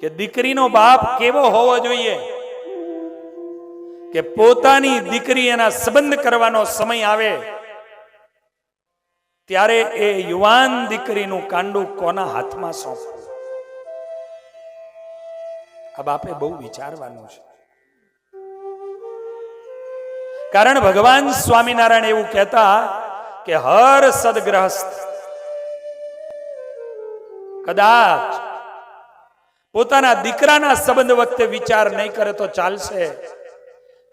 કે દીકરીનો બાપ કેવો હોવો જોઈએ? કે પોતાની દીકરી એના સંબંધ કરવાનો સમય આવે? ત્યારે એ યુવાન દીકરીનું કાંડું કોના હાથમાં સોંપવું? આ બાપે બહુ વિચારવાનું છે. કારણ ભગવાન સ્વામિનારાયણ એવું કહેતા કે હર સદગ્રહસ્થ કદાચ પોતાના દીકરાના સંબંધ વખતે વિચાર નહીં કરે તો ચાલશે.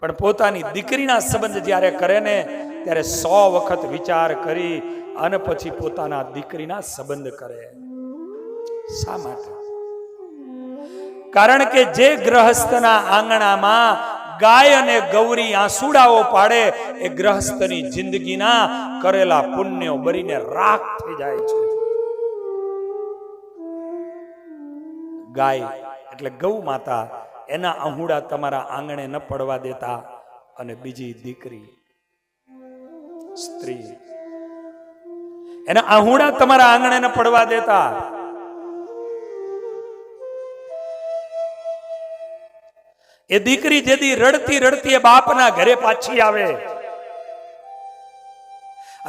પણ પોતાની દીકરીના સંબંધ જ્યારે કરે ને, ત્યારે સો વખત વિચાર કરી અને પછી પોતાના દીકરીના સંબંધ કરે. શા માટે? કારણ કે જે ગ્રહસ્થના આંગણામાં ગાય અને ગૌરી આંસુડાઓ પાડે, એ ગ્રહસ્થની જિંદગીના કરેલા પુણ્યો બરીને રાખ થઈ જાય છે. ગાય એટલે ગૌ માતા, એના આહુડા તમારા આંગણે ન પડવા દેતા અને બીજી દીકરી, સ્ત્રી. એના આહુડા તમારા આંગણે ન પડવા દેતા. એ દીકરી જેદી રડતી રડતી એ બાપના ઘરે પાછી આવે.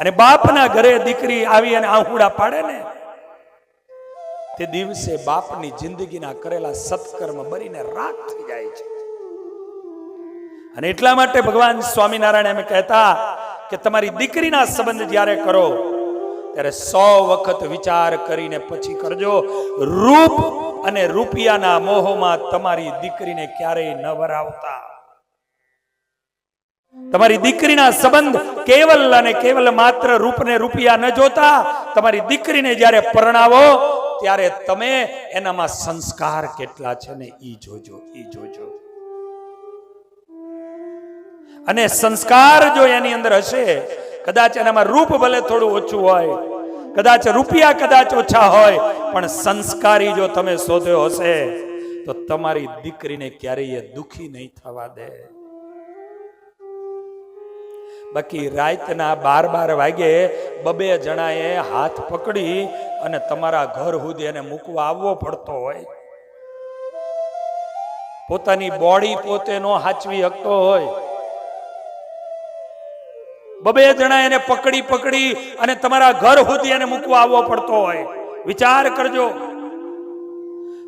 અને બાપના ઘરે દીકરી આવી અને આહુડા પાડે ને તે દિવસે બાપની જિંદગીના કરેલા સત્કર્મ બનીને રાખ થઈ જાય છે. અને એટલા માટે ભગવાન સ્વામિનારાયણ એમ કહેતા કે તમારી દીકરીના સંબંધ જ્યારે કરો, ત્યારે સો વખત વિચાર કરીને પછી કરજો, રૂપ અને રૂપિયાના મોહમાં તમારી દીકરીને ક્યારેય ન વરાવતા તમારી દીકરીના સંબંધ કેવલ અને કેવલ માત્ર રૂપને રૂપિયા ન જોતા, તમારી દીકરીને જ્યારે પરણાવો ત્યારે તમે એનામાં સંસ્કાર કેટલા છે ને ઈ જોજો ઈ જોજો. અને સંસ્કાર જો એની અંદર હશે, કદાચ એનામાં રૂપ ભલે થોડું ઓછું હોય, કદાચ રૂપિયા કદાચ ઓછા હોય, પણ સંસ્કારી જો તમે શોધ્યો હશે, તો તમારી દીકરીને ક્યારેય દુખી નહીં થવા દે. બાકી રાતના બાર બાર વાગે બબે જણાએ હાથ પકડી અને તમારા ઘર સુધી એને મૂકવા આવવો પડતો હોય. પોતાની બોડી પોતે નો હાચવી શકતો હોય. બબે જણા એને પકડી પકડી અને તમારા ઘર સુધી એને મૂકવા આવવો પડતો હોય. વિચાર કરજો.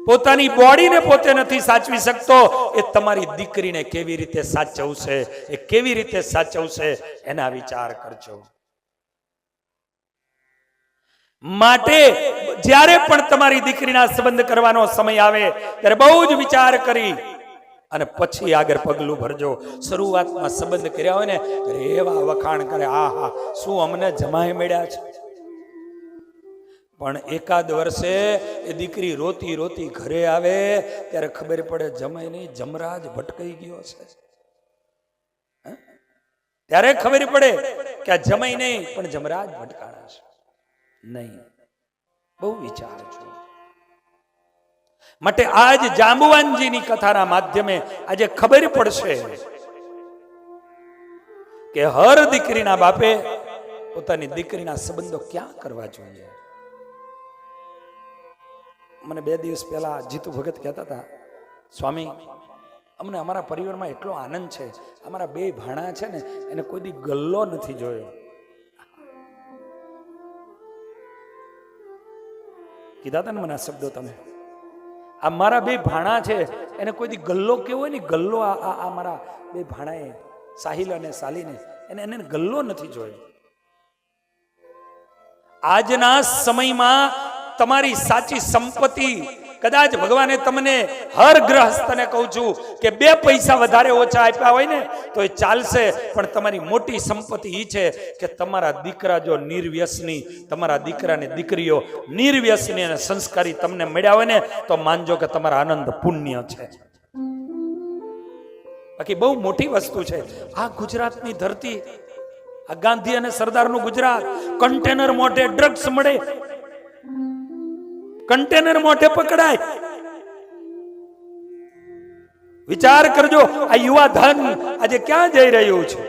પોતાની બોડીને પોતે નથી સાચવી શકતો. એ તમારી દીકરીને કેવી રીતે સાચવશે? એ કેવી રીતે સાચવશે? એના વિચાર કરજો. માટે જ્યારે પણ તમારી દીકરીના સંબંધ કરવાનો સમય આવે, ત્યારે બહુ જ વિચાર કરી અને પછી આગળ પગલું ભરજો. શરૂઆતમાં સંબંધ કર્યા હોય ને, રેવા વખાણ કરે આ હા શું અમને જમાય મળ્યા છે? પણ એકાદ વર્ષે એ દીકરી રોતી રોતી ઘરે આવે, ત્યારે ખબર પડે જમાઈ નહીં, જમરાજ ભટકાઈ ગયો છે? ત્યારે ખબર પડે કે આ જમાઈ નહીં, પણ જમરાજ ભટકાણા છે. નહીં. બહુ વિચાર છું. માટે આજ જાંબુવાનજીની કથાના માધ્યમે આજે ખબર પડશે કે હર દીકરીના બાપે પોતાની દીકરીના સંબંધો ક્યાં કરવા જોઈએ? મને બે દિવસ પહેલા જીતુ ભગત કહેતા હતા, સ્વામી, અમને અમારા પરિવારમાં એટલો આનંદ છે, અમારા બે ભાણા છે ને, એને કોઈ દી ગલ્લો નથી જોયો. કીધા હતા ને મને આ શબ્દો તમે? આ મારા બે ભાણા છે, એને કોઈ દી ગલ્લો કેવો હોય ને, ગલ્લો આ આ મારા બે ભાણાએ, સાહિલ અને સાલીને, એને એને ગલ્લો નથી જોયો. આજના સમયમાં તમારી સાચી સંપત્તિ કદાચ ભગવાને તમને હર ગ્રહસ્થને કહું છું કે બે પૈસા વધારે ઓછા આપ્યા હોય ને, તો એ ચાલશે. પણ તમારી મોટી સંપત્તિ એ છે કે તમારા દીકરા જો નિર્વ્યસની, તમારા દીકરાને દીકરીઓ નિર્વ્યસની અને સંસ્કારી તમને મળ્યા હોય ને, તો માનજો કે તમારા આનંદ પુણ્ય છે. બાકી બહુ મોટી વસ્તુ છે. આ ગુજરાતની ધરતી, આ ગાંધી અને સરદારનું ગુજરાત, કન્ટેનર મોઢે ડ્રગ્સ મળે કન્ટેનર મોઢે પકડાય. વિચાર કરજો, આ યુવા ધન આજે ક્યાં જઈ રહ્યું છે?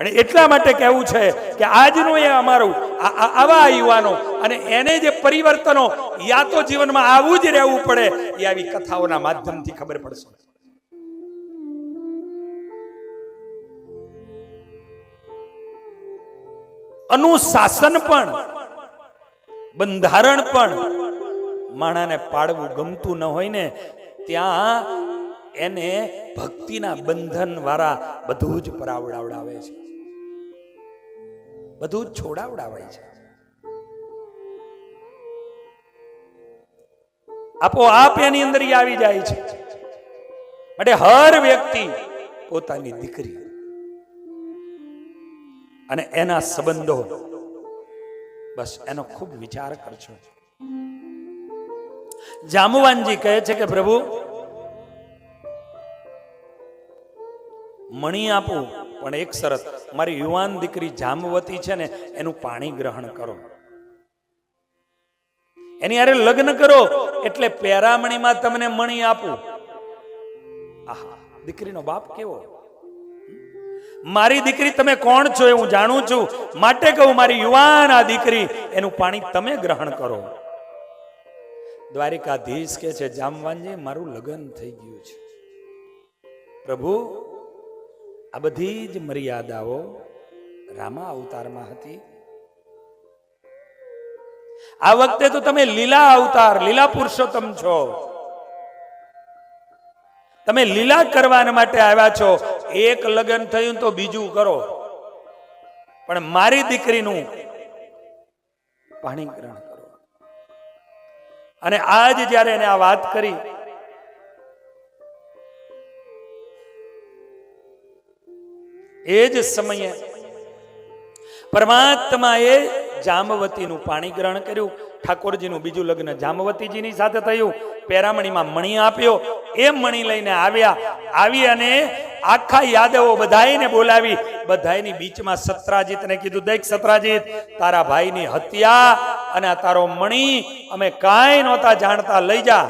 અને એટલા માટે કહેવું છે કે આજનું એ અમારું આવા યુવાનો અને એને જે પરિવર્તનો, યા તો જીવનમાં આવું જ રહેવું પડે, એ આવી કથાઓના માધ્યમથી ખબર પડશે. અનુશાસન પણ બંધારણ પણ માણાને પાડવું ગમતું ન હોય ને, ત્યાં એને ભક્તિના બંધન વાળા બધું જ પરાવડાવડાવે છે. બધું જ છોડાવડાવે છે. આપોઆપ એની અંદર આવી જાય છે. માટે હર વ્યક્તિ પોતાની દીકરી. અને એના સંબંધો બસ, એનો ખૂબ વિચાર કરજો. જામુવાનજી કહે છે કે, પ્રભુ, મણી આપું, પણ એક શરત, મારી યુવાન દીકરી જામવતી છે ને, એનું પાણી ગ્રહણ કરો. એની હારે લગ્ન કરો, એટલે પેરામણીમાં તમને મણી આપું. આહા, દીકરીનો બાપ કેવો? મારી દીકરી તમે કોણ છો એ હું જાણું છું. માટે કહું, મારી યુવાન આ દીકરી, એનું પાણી તમે ગ્રહણ કરો. દ્વારિકાધીશ કે છે, જામવાનજી, મારું લગ્ન થઈ ગયું છે. પ્રભુ, આ બધી જ મર્યાદાઓ રામા અવતારમાં હતી. આ વખતે તો તમે લીલા અવતાર, લીલા પુરુષોત્તમ છો. તમે લીલા કરવાના માટે આવ્યા છો. એક લગ્ન થયું તો બીજું કરો. પણ મારી દીકરીનું પાણી ગ્રહણ કરો. અને આજ જ્યારે એને આ વાત કરી, એ જ સમયે પરમાત્માએ જામવતીનું પાણી ગ્રહણ કર્યું, ઠાકોરજીનું બીજું લગ્ન જામવતીજીની સાથે થયું, પેરામણીમાં મણી આપ્યો, એ મણી લઈને આવ્યા આવી અને આખા યાદવો બધાઈને બોલાવી બધાની બીચમાં સત્રાજીતને કીધું, દેખ સત્રાજીત, તારા ભાઈની હત્યા અને તારો મણી, અમે કાંઈ નહોતા જાણતા, લઈ જા.